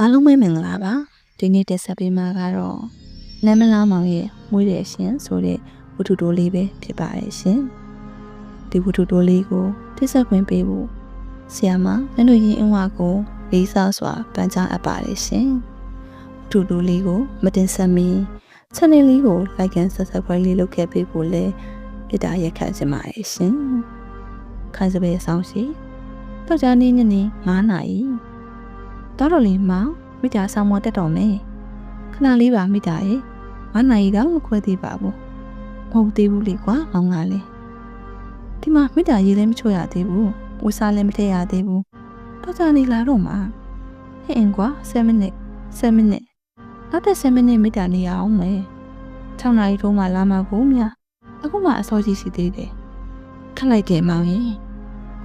အားလုံးပဲမင်္ဂလာပါဒီနေ့တက်ဆက်ပေးမှာကတော့နမ်မလာမောင်ရဲ့မွေးတဲ့ရှင်ဆိုတဲ့ဝတ္ထုတိုးလေးပဲဖြစ်ပါတယ်ရှင်ဒီဝတ္ထုတိုးလေးကိုတက်ဆက်ခွင့်ပေးဖို့ဆီယာမနင်တို့ရင်အင်းဝါကိုလေးစားစွာပန်ကြားအပ်ပါတယ်ရှင်ဝတ္ထုတိုးလေးကိုမတင်ဆက်မီ channel လေးကို like and subscribe လေးလုပ်ခဲ့ပေးဖို့လည်းပြတာရက်ခတ်ချင်ပါတယ်ရှင်ခိုင်စပယ်ဆောင်စီတော့ကြာနေ့ညနေ9နာရီ တော်တော်လေးမောင်မိသားဆောင်မတက်တော်မယ်ခဏလေးပါမိသားရဲ့မနိုင်ရီတော့မခွဲသေးပါဘူးမဟုတ်သေးဘူးလေကွာမောင်ကလည်းဒီမှာမိသားရေးလည်းမချို့ရသေးဘူးဝစားလည်းမထည့်ရသေးဘူးတော့ကြာနေလာတော့မှာဟဲ့အင်ကွာ7မိနစ်7မိနစ်နောက်တဲ့7မိနစ်မိသားနေရအောင်မယ်6နာရီထုံးမှလာမှာကိုမြအခုမှအစောကြီးစီသေးတယ်ခက်လိုက်တယ်မောင်ရင်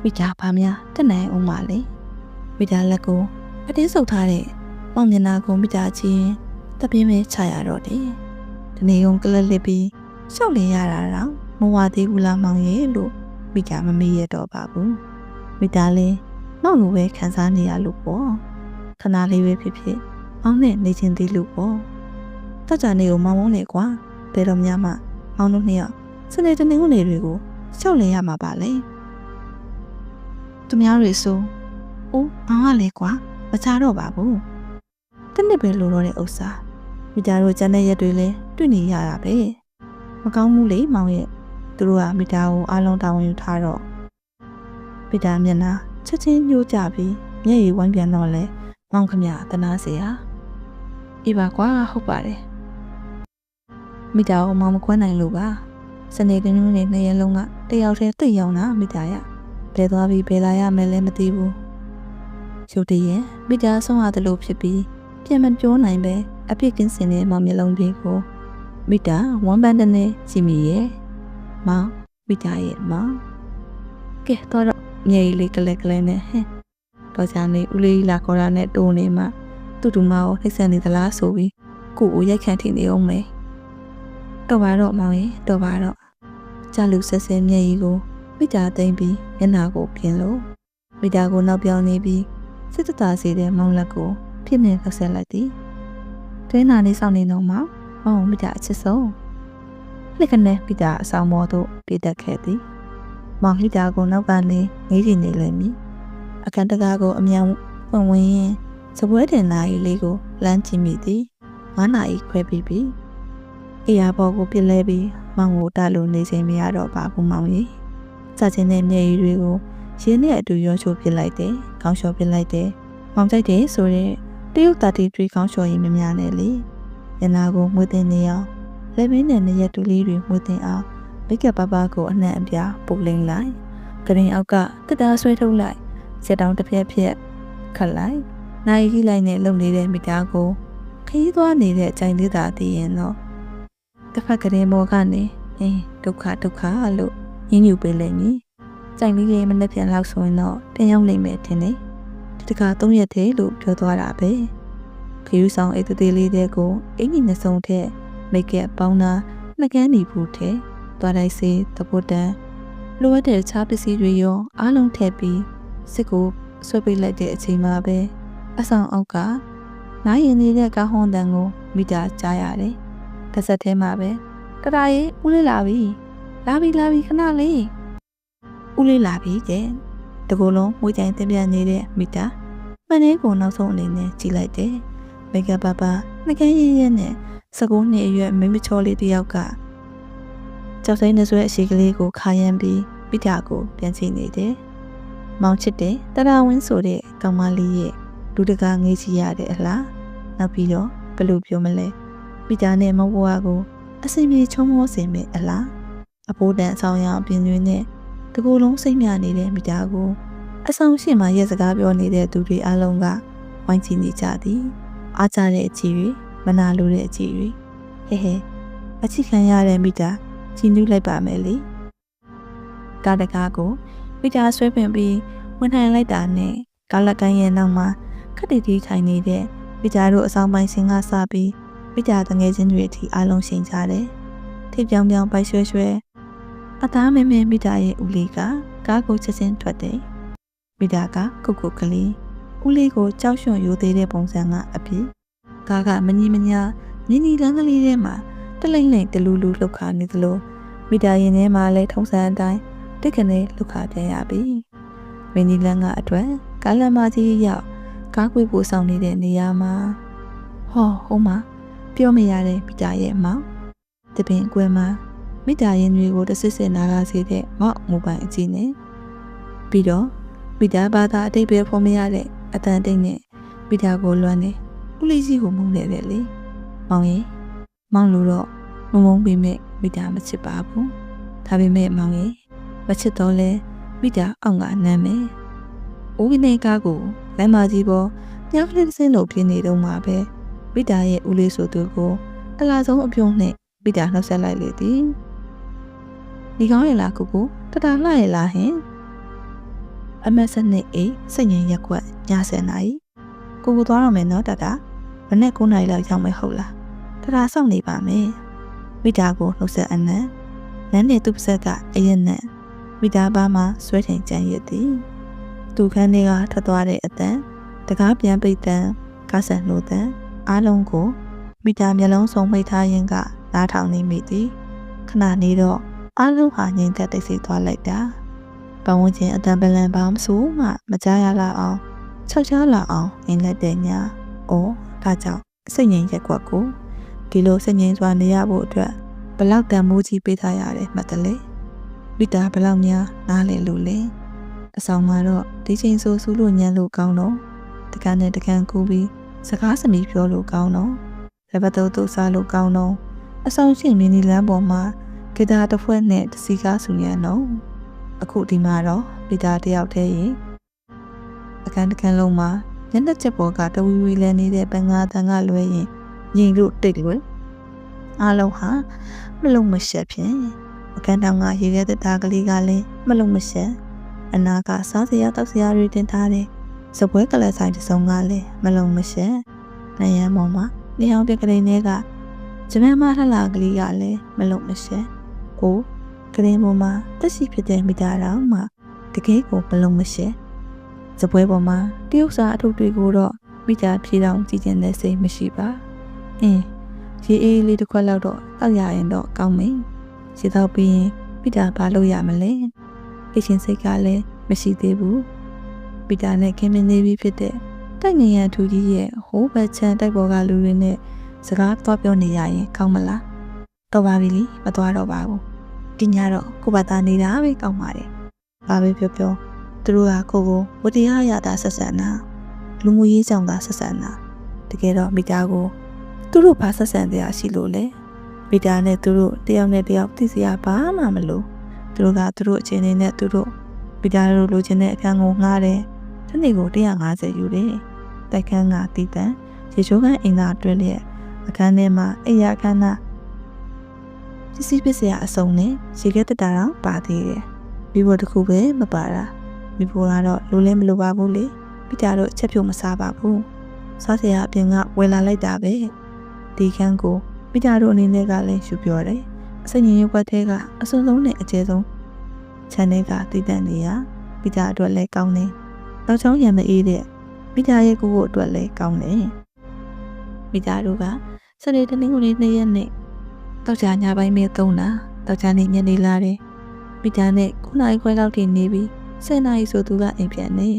မိသားဘာများတက်နိုင်အောင်ပါလေမိသားလက်ကို အတင်းဆုပ်ထားတဲ့မောင်မျက်နှာကိုမိတာချင်းတပြင်းမဲချရတော့တယ်။ဒီနေ့ုံကလစ်လစ်ပြီးရှောက်လင်ရတာတော့မဝသေးဘူးလားမောင်ရဲ့လို့မိတာမမေ့ရတော့ပါဘူး။မိတာလည်းမောင်လိုပဲခံစားနေရလို့ပေါ့။ခဏလေးပဲဖြစ်ဖြစ်မောင်နဲ့နေချင်းသေးလို့ပေါ့။တကြနေကိုမောင်မောင်းလေကွာ။ဘယ်တော့မှမောင်တို့နှစ်ယောက်စနေတနင်္ဂနွေတွေကိုရှောက်လင်ရမှာပါလေ။သူများတွေဆိုအိုးမောင်ကလေကွာ။ မချတော့ပါဘူးတနစ်ပဲလိုတော့တဲ့ဥစ္စာမိသားတို့ကျန်တဲ့ရက်တွေလည်းတွေ့နေရတာပဲမကောင်းဘူးလေမောင်ရဲ့သူတို့ကမိသားကိုအားလုံးတာဝန်ယူထားတော့မိသားမျက်နှာချက်ချင်းညှိုးကြပြီးမျက်ရည်ဝိုင်းပြန်တော့လဲမောင်ခမတနာเสียအေးပါကွာဟုတ်ပါတယ်မိသားကိုမောင်မခွန်းနိုင်လို့ပါစနေကနေ့နေ့နှစ်ရက်လုံးကတယောက်တည်းတွေ့ရောက်တာမိသားရဘယ်သွားပြီးဘယ်လာရမယ်လဲမသိဘူး ရုတ်တရက်မိသားဆုံးရတယ်လို့ဖြစ်ပြီးပြန်မပြောနိုင်ပဲအပြစ်ကင်းစင်တဲ့မောင်မျက်လုံးတွေကိုမိသားဝမ်းပန်းတဲ့နဲ့ကြည့်မိရဲ့မောင်မိသားရဲ့မောင်ကဲတော့မြေကြီးလေးကလေးကလေးနဲ့ဟဲ့တော့ချာနေဦးလေးလာခေါ်တာနဲ့တိုးနေမှတူတူမအောင်နှိမ့်ဆက်နေသလားဆိုပြီးကိုကိုရိုက်ခန့်ထင်နေအောင်မယ်တော့ပါတော့မောင်ရဲ့တော့ပါတော့ကြာလူဆက်ဆဲမြေကြီးကိုမိသားသိမ့်ပြီးမျက်နာကိုပြင်လို့မိသားကိုနောက်ပြောင်းနေပြီး စစ်တသားစီတဲ့မောင်လက်ကိုဖြစ်နေခက်ဆက်လိုက်သည်တွင်းနာလေးစောင့်နေတော့မှမောင်မိတာအချစ်ဆုံးလက်ကနေမိတာအဆောင်မောသို့ပြေးတက်ခဲ့သည်မောင်မိတာကိုနောက်ကနေငေးကြည့်နေလိမ့်မည်အခန်းတကားကိုအမြန်ဝင်ဝင်ရင်စပွဲတင်နာရီလေးကိုလမ်းကြည့်မိသည်ငါးနာရီခွဲပြီးပြီအေယာဘော်ကိုပြစ်လဲပြီးမောင်ကိုတလို့နေချိန်မရတော့ပါဘူးမောင်ကြီးစချင်းတဲ့မျက်ရည်တွေကိုရင်းနဲ့အတူရောချိုးပစ်လိုက်တယ်။ ခေါင်းလျှော်ပစ်လိုက်တယ်။မောင်ကြိုက်တယ်ဆိုတော့တရုတ်တာတီတွေခေါင်းလျှော်ရင်မများနဲ့လေ။ရနာကိုမွေးတင်နေအောင်လက်မင်းနဲ့နေရတူလေးတွေမွေးတင်အောင်မိကပ်ပပကိုအနှံ့အပြားပုတ်လိမ့်လိုက်။ကရင်အောက်ကတက်တာဆွဲထုတ်လိုက်။စက်တောင်တစ်ဖက်ဖက်ခတ်လိုက်။နိုင်ကြီးလိုက်နဲ့လုံနေတဲ့မိသားကိုခရီးသွားနေတဲ့အကြိုင်လေးသာသိရင်တော့တစ်ဖက်ကလေးမောကနေအင်းဒုက္ခဒုက္ခလို့ညှဉ်းညူပေးလိုက်မည် ကြိုင်လေးရဲ့မနေ့ပြန်လောက်ဆိုရင်တော့ပြန်ရောက်နိုင်မယ်ထင်တယ်ဒီတခါ၃ရက်တည်းလို့ပြောသွားတာပဲခရူးဆောင်အိတ်သေးလေးတဲ့ကိုအင်ကြီးနှစုံထက်မိတ်ကပ်ပေါင်းတာနှကန်းနေဘူးတဲ့သွားတိုင်းစေးတပုတ်တန်လိုအပ်တဲ့တခြားပစ္စည်းတွေရောအားလုံးထည့်ပြီးစစ်ကိုဆွဲပိတ်လိုက်တဲ့အချိန်မှာပဲအဆောင်အောက်ကနားရင်နေတဲ့ကားဟွန်တန်ကိုမိတာကြားရတယ်။တစ်ဆက်ထဲမှာပဲတရာရေးဦးလေးလာပြီ။လာပြီလာပြီခဏလေး ဦးလေးလာပြီတဲ့တကူလုံးမွေးကြိုင်တင်ပြနေတဲ့မိတာမနေ့ကနောက်ဆုံးအနေနဲ့ကြည်လိုက်တယ်မိကပပနှကန်းရင်းရင်းနဲ့စကူနှစ်အရွယ်မိမချောလေးတယောက်ကကြောက်စိမ့်နေဆွဲအရှိကလေးကိုခါရမ်းပြီးမိတာကိုပြန်ချိနေတယ်မောင်ချစ်တဲ့တရာဝင်းဆိုတဲ့ကောင်မလေးရဲ့လူတကာငေးချရတဲ့အလားနောက်ပြီးတော့ဘယ်လိုပြောမလဲမိတာနဲ့မဘွားကိုအစင်ပြေချုံမောစင်မဲ့အလားအဖိုးတန်အဆောင်ရအောင်ပြင်းသွင်းတဲ့ တကူလုံးစိတ်မြနေတဲ့မိသားကိုအဆောင်ရှိမှရက်စကားပြောနေတဲ့သူတွေအလုံးကဝိုင်းချနေကြသည်အားကြတဲ့အကြည့်တွေမနာလိုတဲ့အကြည့်တွေဟဲဟဲအချစ်ခံရတဲ့မိသားကြည်နူးလိုက်ပါမယ်လေကားတကားကိုမိသားဆွဲပင်ပြီးဝင်ထိုင်လိုက်တာနဲ့ကားလက်ကိုင်းရဲ့နောက်မှာခက်တီတီထိုင်နေတဲ့မိသားတို့အဆောင်ပိုင်းစင်ကစပြီးမိသားတငယ်ချင်းတွေအထိအားလုံးရှင်ကြတယ်ထိပြောင်ပြောင်ပိုက်ရွှဲရွှဲ အသားမဲမဲမိသားရဲ့ဦးလေးကကားကိုချက်ချင်းထွက်တယ်မိသားကကုတ်ကုတ်ကလေးဦးလေးကိုကြောက်ရွံ့ရိုသေးတဲ့ပုံစံကအဖြစ်ကားကမညီမညာနီနီလန်းကလေးထဲမှာတလိမ့်လိမ့်တလူလူလှုပ်ခါနေသလိုမိတာရင်ထဲမှာလည်းထုံစံအတိုင်းတစ်ခနဲ့လှုပ်ခါပြန်ရပြီမင်းနီလန်းကအတွက်ကားလမ်းမကြီးရောက်ကားကွေးပို့ဆောင်နေတဲ့နေရာမှာဟောဟိုမှာပြောမရတဲ့မိတာရဲ့မောင်တပင်အကွယ်မှာ မိတာရင်တွေကိုတဆစ်ဆစ်နာလာစေတဲ့မောက်မိုဘိုင်းအကြီးနဲ့ပြီးတော့မိတာဘာသာအတိတ်ပဲဖော်မရတဲ့အတန်တိတ်နဲ့မိတာကိုလွမ်းနေဦးလေးကြီးကိုမုန်းနေတယ်လေမောင်ရင်မောင်လို့တော့မမုန်းပေမဲ့မိတာမချစ်ပါဘူးဒါပေမဲ့မောင်ရင်မချစ်တော့လဲမိတာအောင့်ကနမ်းမယ်ဦးကနေကားကိုလမ်းမကြီးပေါ်ညောင်းလေးစင်းလို့ဖြစ်နေတော့မှာပဲမိတာရဲ့ဦးလေးဆိုသူကိုအလားဆုံးအပြုံးနဲ့မိတာနှုတ်ဆက်လိုက်လေသည် ဒီကောင်းရလားကိုကိုတတလှရလားဟင်အမက်စနစ်အေးစိတ်ငြိမ်ရက်ွက်ညဆယ်နာရီကိုကိုသွားတော့မယ်နော်တတမနေ့9နာရီလောက်ရောက်မယ်ဟုတ်လားတတစောင့်နေပါမယ်မိတာကိုနှုတ်ဆက်အနံနန်းနဲ့သူ့ပါဆက်ကအရင်နဲ့မိတာပါမှာဆွဲထင်ကြံရည်သည်သူခန်းတွေကထသွားတဲ့အတန်တကားပြန်ပိတ်တန်ကားဆန်လို့တန်အားလုံးကိုမိတာမျက်လုံးစုံမိတ်ထားရင်ကနားထောင်နေမိသည်ခဏနေတော့ အားလုံးဟာငြိမ်သက်တိတ်ဆိတ်သွားလိုက်တာပတ်ဝန်းကျင်အတန်ပလန်ပေါင်းဆိုမှမကြားရလောက်အောင်ချောက်ချားလာအောင်ငင်လက်တဲ့ညာ။အော်ဒါကြောင့်စိတ်ငြိမ်ရက်ကွက်ကိုဒီလိုစိတ်ငြိမ်စွာနေရဖို့အတွက်ဘလောက်တန်မိုးကြီးပေးထားရတယ်မှတ်တယ်လေ။မိတာဘလောက်များနားလေလို့လေ။အဆောင်မှာတော့ဒီချိန်ဆိုစူးလို့ညံလို့ကောင်းတော့တကန်းနဲ့တကန်းကူပြီးစကားစမီပြောလို့ကောင်းတော့လက်ပတ်တုပ်တုပ်စားလို့ကောင်းတော့အဆောင်ရှင်မင်းဒီလမ်းပေါ်မှာ ဂီတာတစ်ဖွဲ့နဲ့တစီကားဆူညံတော့အခုဒီမှာတော့ပီတာတယောက်တည်းရင်အခန်းတစ်ခန်းလုံးမှာညနေချက်ပေါ်ကတဝီဝီလဲနေတဲ့ပငါတန်ကလွဲရင်ညင်လို့တိတ်လွယ်အားလုံးဟာမလုံးမရှက်ဖြင့်အခန်းတောင်ကရေခဲတဲ့သားကလေးကလည်းမလုံးမရှက်အနာကစားစရာတောက်စရာတွေတင်ထားတယ်စပွဲကလပ်ဆိုင်တစ်စုံကလည်းမလုံးမရှက်နယံပေါ်မှာနေအောင်ပြကလေးတွေကဂျမန်မထလာကလေးကလည်းမလုံးမရှက် ကိုကရင်ပေါ်မှာတက်ရှိဖြစ်တဲ့မိသားတော်မှတကယ်ကိုမလုံးမရှက်စပွဲပေါ်မှာတရုတ်စာအထုပ်တွေကိုတော့မိသားဖြေတောင်ကြည်ကျင်တဲ့စိတ်မရှိပါအင်းရေအေးလေးတစ်ခွက်လောက်တော့တောက်ရရင်တော့ကောင်းမယ်ရေတော့ပြီးရင်မိသားဘာလို့ရမလဲအချင်းစိတ်ကလည်းမရှိသေးဘူးမိသားနဲ့ခင်မင်းနေပြီဖြစ်တဲ့တိုက်ငရန်ထူကြီးရဲ့ဟိုးဘက်ချမ်းတိုက်ပေါ်ကလူတွေနဲ့စကားတော့ပြောနေရရင်ကောင်းမလားတော့ပါပြီလीမသွားတော့ပါဘူး ဒီညတော့ကိုဘာသာနေတာပဲကောင်းပါတယ်ဘာပဲပြောပြောသူတို့ကကိုကိုဝတရားရတာဆက်ဆံတာလူမှုရေးကြောင့်သာဆက်ဆံတာတကယ်တော့မိသားကိုသူတို့ဘာဆက်ဆံတရားရှိလို့လဲမိသားနဲ့သူတို့တယောက်နဲ့တယောက်သိစရာဘာမှမလိုသူတို့ကသူတို့အချင်းနဲ့သူတို့မိသားတို့လိုချင်တဲ့အခန်းကိုငှားတယ်တနေ့ကို150ယူတယ်တိုက်ခန်းကတည်တံရေချိုးခန်းအင်္ဂါတွဲလျက်အခန်းထဲမှာအိယာခန်းက ပစ္စည်းပစ္စည်းအစုံနဲ့ရေခဲတက်တာတော့ပါသေးတယ်မိဖို့တခုပဲမပါတာမိဖို့ကတော့လိုလဲမလိုပါဘူးလေပိတာတို့အချက်ဖြုတ်မစားပါဘူးစားစရာအပြင်ကဝယ်လာလိုက်တာပဲဒီခန်းကိုပိတာတို့အနေနဲ့ကလည်းယူပြောတယ်အစညင်ရုပ်ွက်ထဲကအစွန်းဆုံးနဲ့အကျဲဆုံးခြံထဲကတည်တံ့နေရပိတာအတွက်လည်းကောင်းတယ်နောက်ချောင်းရံမအေးတဲ့မိသားရဲ့ကိုကိုအတွက်လည်းကောင်းတယ်မိသားတို့ကစနေတနင်္ဂနွေနေ့ရက်နေ့ တောက်ကြညပိုင်းမဲသုံးတာတောက်ကြနေ့ညနေလာတယ်မိသားနဲ့9နာရီခွဲလောက်ထိနေပြီး10နာရီဆိုသူကအိမ်ပြန်နေ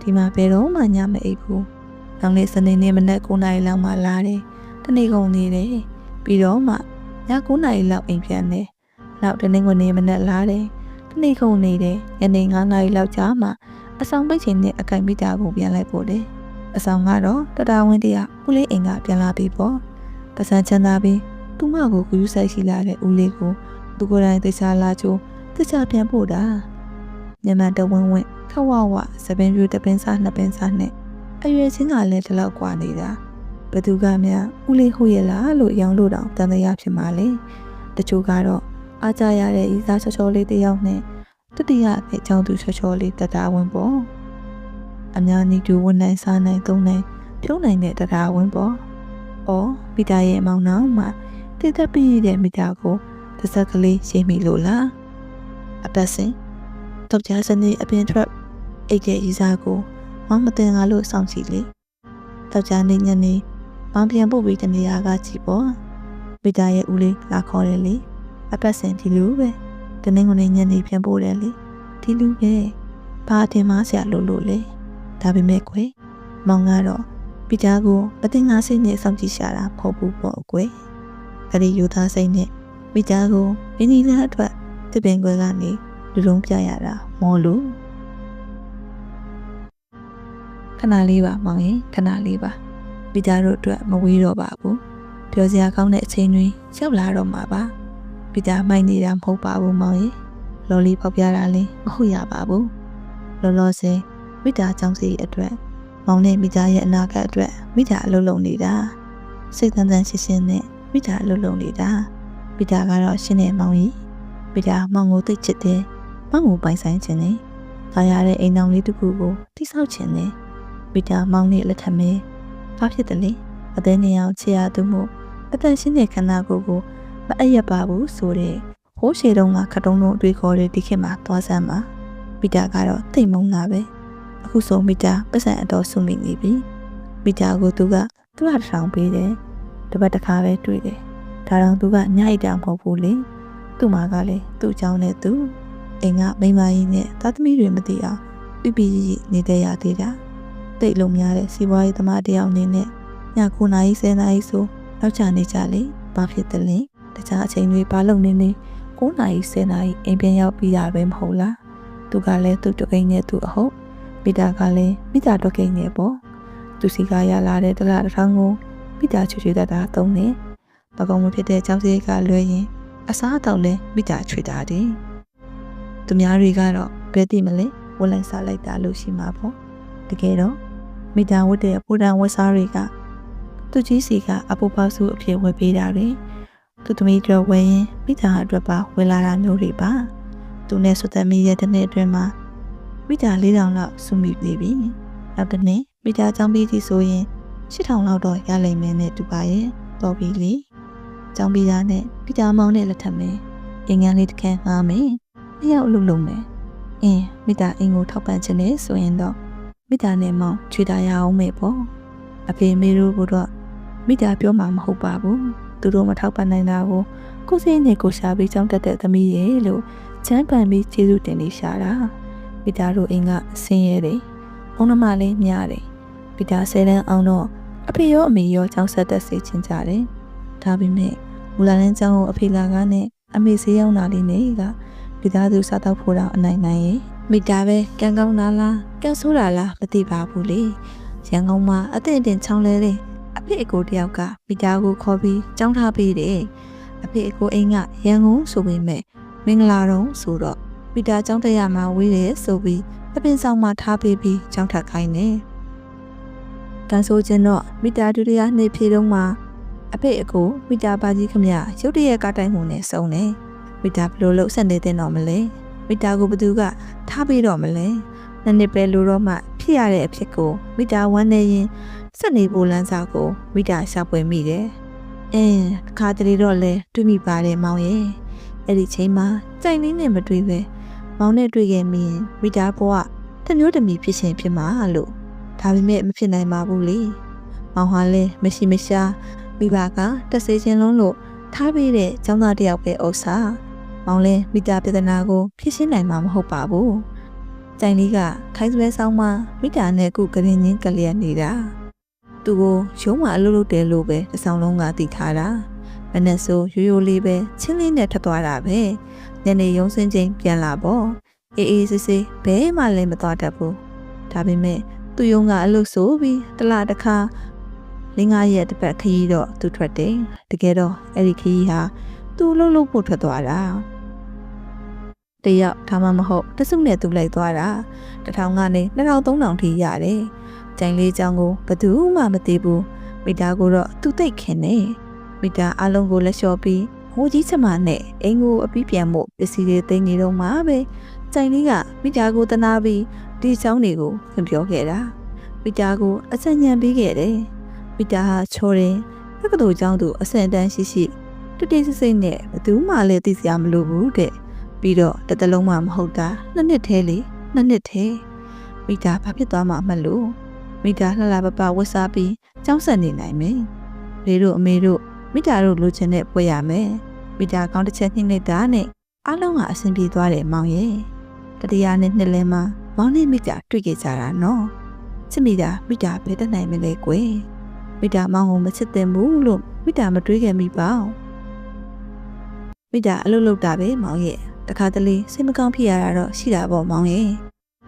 ဒီမှာဘယ်တော့မှညမအိပ်ဘူးနောက်နေ့စနေနေ့မနက်9နာရီလောက်မှလာတယ်တနေ့ကုန်နေတယ်ပြီးတော့မှည9နာရီလောက်အိမ်ပြန်နေနောက်တနင်္ဂနွေနေ့မနက်လာတယ်တနေ့ကုန်နေတယ်ညနေ9နာရီလောက်ကြာမှအဆောင်ပိတ်ချိန်နဲ့အကင်မိတာကိုပြန်လိုက်ပို့တယ်အဆောင်ကတော့တတဝင်းတရဦးလေးအိမ်ကပြန်လာပြီပေါ့ပစံချမ်းသာပြီး သူမကိုကူးယူဆိုင်ရှိလာတဲ့ဦးလေးကိုသူကိုယ်တိုင်သိချာလာချိုးသိချာပြန်ပို့တာညမတဝင်းဝင်းခဝဝစပင်းပြူတပင်းစားနှစ်ပင်းစားနဲ့အရွယ်ချင်းကလည်းဒီလောက်กว่าနေတာဘသူကများဦးလေးဟုတ်ရဲ့လားလို့ရောင်းလို့တောင်တန်တရားဖြစ်မှာလေတချို့ကတော့အားကြရတဲ့ဤစားချောချောလေးတယောက်နဲ့တတိယအကြောင်းသူချောချောလေးတတာဝင်ပေါ့အများကြီးတူဝန်နိုင်စားနိုင်သုံးနိုင်ဖြုံးနိုင်တဲ့တတာဝင်ပေါ့အော်ပီတာရဲ့အမောင်နှောင်မှ တည်သက်ပြီးတဲ့မိတာကိုတစ်စက်ကလေးရေးမိလို့လားအပတ်စဉ်တော့ကြားစနေအပြင်ထွက်အိတ်တဲ့ဤစားကိုမမောင်မတင်ငါလို့စောင့်ကြည့်လေတောက်ကြနေညနေမောင်ပြန်ပို့ပြီးတနေရာကကြည့်ပေါ့မိသားရဲ့ဦးလေးလာခေါ်တယ်လေအပတ်စဉ်ဒီလိုပဲတနင်္ဂနွေညနေပြန်ပို့တယ်လေဒီလူပဲဘာတင်မဆရာလို့လို့လေဒါပေမဲ့ကွယ်မောင်ကတော့မိသားကိုမတင်ငါစိတ်နဲ့စောင့်ကြည့်ရှာတာမဟုတ်ဘူးပေါ့ကွယ် အဲ့ဒီယူသားစိတ်နဲ့မိသားကိုမင်းကြီးလက်အတွက်တပင်ကွယ်ကနေလူလုံးပြရတာမောလို့ခဏလေးပါမောင်ရင်ခဏလေးပါမိသားတို့အတွက်မဝေးတော့ပါဘူးပြောစရာကောင်းတဲ့အချိန်တွေရောက်လာတော့မှာပါမိသားမိုက်နေတာမဟုတ်ပါဘူးမောင်ရင်လော်လီပေါက်ပြတာလည်းမဟုတ်ရပါဘူးလောလောဆယ်မိသားကြောင့်စီအတွက်မောင်နဲ့မိသားရဲ့အနာဂတ်အတွက်မိသားအလုပ်လုပ်နေတာစိတ်တန်တန်ရှင်းရှင်းနဲ့ မိသားအလုပ်လုပ်နေတာမိသားကတော့ရှင်းနေမောင်ကြီးမိသားမောင်ကိုသိချစ်တယ်မောင်ကိုပိုင်ဆိုင်ခြင်းနဲ့ခါရတဲ့အိမ်တော်လေးတစ်ခုကိုတိဆောက်ခြင်းနဲ့မိသားမောင်နဲ့လက်ထမဲဘာဖြစ်တယ်လဲအသေးနေအောင်ချေရသူမှုအတန်ရှင်းတဲ့ခန္ဓာကိုယ်ကိုမအပ်ရပါဘူးဆိုတဲ့ဟိုးရှည်တုံးကခတုံးတို့အတွေ့ခေါ်တဲ့ဒီခေတ်မှာသွားစမ်းပါမိသားကတော့တိတ်မုံတာပဲအခုဆိုမိသားပတ်စံအတော်ဆုမိနေပြီမိသားကိုသူကသူ့ဟာထောင်ပေးတယ် တပတ်တစ်ခါပဲတွေ့တယ်ဒါတော့သူကညအိတ်တာမဟုတ်ဘူးလေသူ့မှာကလည်းသူ့အကြောင်းနဲ့သူအိမ်ကမိန်းမကြီးနဲ့သားသမီးတွေမသိအောင်ပြပြကြီးနေတဲ့ရသေးတာတိတ်လုံးများတဲ့စီးပွားရေးသမားတယောက်အနေနဲ့ည9နာရီ10နာရီဆိုနောက်ချနေကြလေဘာဖြစ်တယ်လဲတခြားအချိန်တွေဘာလုပ်နေနေ9နာရီ10နာရီအိမ်ပြန်ရောက်ပြီးတာပဲမဟုတ်လားသူကလည်းသူ့တကိန်းနဲ့သူအဟုတ်မိသားကလည်းမိသားတကိန်းနဲ့ပေါ့သူစီကရလာတဲ့တလားတစ်ထောင်ကို မိသားချွေချွေတတာသုံးနေဘကုံမဖြစ်တဲ့ကြောက်စရိတ်ကလွဲရင်အစားအသောက်လဲမိသားချွေတာတယ်သူများတွေကတော့ဘယ်သိမလဲဝက်လိုက်စားလိုက်တာလို့ရှိမှာပေါ့တကယ်တော့မိသားဝတ်တဲ့ပူတန်ဝက်စားတွေကသူကြီးစီကအပူပေါစုအဖြစ်ဝယ်ပေးတာတွေသူသမီးတို့ဝယ်ရင်မိသားအတွက်ပါဝယ်လာတာမျိုးတွေပါသူနဲ့ဆွသမီးရဲ့တစ်နှစ်အတွင်းမှာမိသား၄000လောက်စုမိနေပြီနောက်တစ်နှစ်မိသားချောင်းပြီးစီဆိုရင် 8000လောက်တော့ရလိမ့်မယ်နဲ့တူပါရဲ့တော်ပြီလေချောင်းပြီးသားနဲ့မိသားမောင်နဲ့လက်ထပ်မယ်အင်္ဂန်လေးတစ်ခန်းငားမယ်နှစ်ယောက်အလုပ်လုပ်မယ်အင်းမိသားအင်ကိုထောက်ပံ့ခြင်းနဲ့ဆိုရင်တော့မိသားနဲ့မောင်ချွေတာရအောင်မယ်ပေါ့အဖေမေတို့ကတော့မိသားပြောမှာမဟုတ်ပါဘူးသူတို့မထောက်ပံ့နိုင်တာကိုကိုစိနဲ့ကိုရှာပြီးကြောင်းတက်တဲ့သမီးရဲ့လို့ချမ်းပန်ပြီးကျေးဇူးတင်နေရှာတာမိသားတို့အိမ်ကဆင်းရဲတယ်ဘုံနှမလေးများတယ်မိသားဆယ်တန်းအောင်တော့ အဖေရောအမေရောကြောင်းဆက်သက်စေချင်ကြတယ်ဒါပေမဲ့မူလာလန်းကျောင်းကိုအဖေလာကားနဲ့အမေဆေးရောက်လာလေးနဲ့ကမိသားစုစားတော့ဖို့တော့အနိုင်နိုင်ရဲ့မိသားပဲကံကောင်းလားလားကံဆိုးတာလားမသိပါဘူးလေရန်ကုန်မှာအသင့်အတင်ချောင်းလဲတဲ့အဖေအကိုတယောက်ကမိသားကိုခေါ်ပြီးကြောင်းထားပေးတယ်အဖေအကိုအိမ်ကရန်ကုန်ဆိုပေမဲ့မင်္ဂလာတော့ဆိုတော့မိသားကျောင်းတက်ရမှာဝေးတယ်ဆိုပြီးအပင်ဆောင်မှာထားပေးပြီးကျောင်းထပ်ခိုင်းတယ် တန်ဆိုခြင်းတော့မိသားဒုတိယနေ့ဖြေတော့မှအဖေအကိုမိသားပါကြီးခမရုတ်တရက်ကားတိုင်းမှုနဲ့စုံတယ်မိသားဘလို့လို့ဆက်နေတဲ့တော့မလဲမိသားကိုဘသူကထားပေးတော့မလဲနှစ်နှစ်ပဲလိုတော့မှဖြစ်ရတဲ့အဖြစ်ကိုမိသားဝမ်းနေရင်စက်နေဖို့လမ်းစာကိုမိသားရှာပွေမိတယ်။အင်းခါတလေတော့လဲတွေ့မိပါတယ်မောင်ရဲ့။အဲ့ဒီချိန်မှာကြိုင်လေးနဲ့မတွေ့ပဲမောင်နဲ့တွေ့ခဲ့မိရင်မိသားဘဝတမျိုးတမီဖြစ်ရှင်ဖြစ်မှာလို့ ဒါပေမဲ့မဖြစ်နိုင်ပါဘူးလေ။မောင်ဟာလဲမရှိမရှာမိဘကတက်စေခြင်းလုံးလို့ထားပေးတဲ့ចောင်းသားတယောက်ပဲဥစ္စာ။မောင်လဲမိသားပြဿနာကိုဖြစ်ရှင်းနိုင်မှာမဟုတ်ပါဘူး။ကြိုင်လေးကခိုင်းစွဲဆောင်မှမိသားနဲ့ကုကရင်ချင်းကလျက်နေတာ။သူကိုရုံးမှာအလုပ်လုပ်တယ်လို့ပဲတစ်ဆောင်လုံးကသိထားတာမနဲ့ဆိုရိုးရိုးလေးပဲချင်းလေးနဲ့ထပ်သွားတာပဲညနေရုံးစင်းချင်းပြန်လာပေါ့အေးအေးဆေးဆေးဘဲမှလည်းမသွားတတ်ဘူးဒါပေမဲ့ သူယုံကအလုပ်ဆိုပြီးတလားတစ်ခါလင်းငါရဲ့တစ်ပတ်ခရီးတော့သူထွက်တယ်တကယ်တော့အဲ့ဒီခရီးဟာသူ့လှုပ်လှုပ်ဖို့ထွက်သွားတာတယောက်ဒါမှမဟုတ်တစုနဲ့သူလိုက်သွားတာတထောင်ကနေ2000 3000ထိရတယ်ကြိုင်လေးချောင်းကိုဘသူမှမသိဘူးမိသားကိုတော့သူသိခင်နေမိသားအလုံးကိုလက်လျှော်ပြီးဟိုကြီးချမနဲ့အင်ကိုအပြီးပြန်မှုပစ္စည်းတွေသိနေတော့မှပဲ ကြိုင်လေးကမိသားကိုတနာပြီးဒီချောင်းတွေကိုဖွင့်ပြောခဲ့တာမိသားကိုအဆက်ညံပေးခဲ့တယ်မိသားဟာချောတယ်တက္ကသိုလ်ကျောင်းသူအဆင့်တန်းရှိရှိတူတေးစစ်စိတ်နဲ့ဘသူမှလည်းသိစရာမလိုဘူးတဲ့ပြီးတော့တစ်တလုံးမှမဟုတ်တာနှစ်နှစ်သေးလေနှစ်နှစ်သေးမိမိတာဘာဖြစ်သွားမှမလို့မိတာလှလှပပဝတ်စားပြီးကြောင်းဆက်နေနိုင်မယ်လေတို့အမေတို့မိတာတို့လိုချင်တဲ့ပွဲရမယ်မိတာကောင်းတစ်ချက်နှိမ့်လိုက်တာနဲ့အားလုံးကအဆင်ပြေသွားတယ်မောင်ရဲ့ တတရားနဲ့နှစ်လဲမှာမောင်နဲ့မိတာတွေ့ကြကြတာနော်ချစ်မိတာမိတာဘယ်တတ်နိုင်မလဲကွယ်မိတာမောင်ကိုမချစ်တင်ဘူးလို့မိတာမတွေးခဲ့မိပါဘူးမိတာအလုပ်လုပ်တာပဲမောင်ရဲ့တခါတလေစိတ်မကောင်းဖြစ်ရတာတော့ရှိတာပေါ့မောင်ရဲ့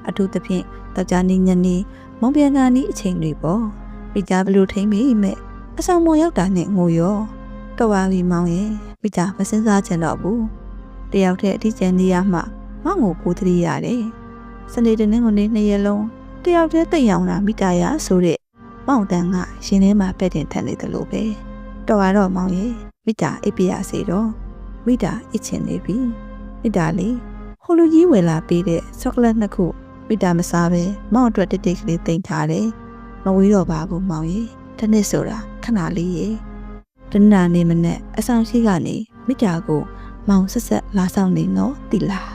အထူးသဖြင့်တကြနေညနေမောင်ပြန်ကနီးအချိန်တွေပေါ့မိတာဘလို့ထိမ့်မိမဲ့အဆောင်မောင်ရောက်တာနဲ့ငိုရောတော့ပါပြီမောင်ရဲ့မိတာမစင်စားချင်တော့ဘူးတယောက်တည်းအထီးကျန်နေရမှ မောင်ကိုပိုးသတိရတယ်စနေတနင်္ဂနွေနေ့နှစ်ရက်လုံးတယောက်တည်းတိတ်ရောင်တာမိတာရဆိုတဲ့မောင်တန်ကရှင်ထဲမှာပဲ့တင်ထက်နေတယ်လို့ပဲတော်ရတော့မောင်ရဲ့မိတာအိပ်ပြရစေတော့မိတာအစ်ချင်နေပြီမိတာလေဟိုလူကြီးဝယ်လာပေးတဲ့ချောကလက်နှစ်ခုမိတာမစားပဲမောင်အတွက်တိတ်တိတ်ကလေးတင်ထားတယ်မဝေးတော့ပါဘူးမောင်ရဲ့တစ်နှစ်ဆိုတာခဏလေးရဲ့တနင်္လာနေ့မနေ့အဆောင်ရှိကနေမိတာကိုမောင်ဆက်ဆက်လာဆောင်နေနော်တိလား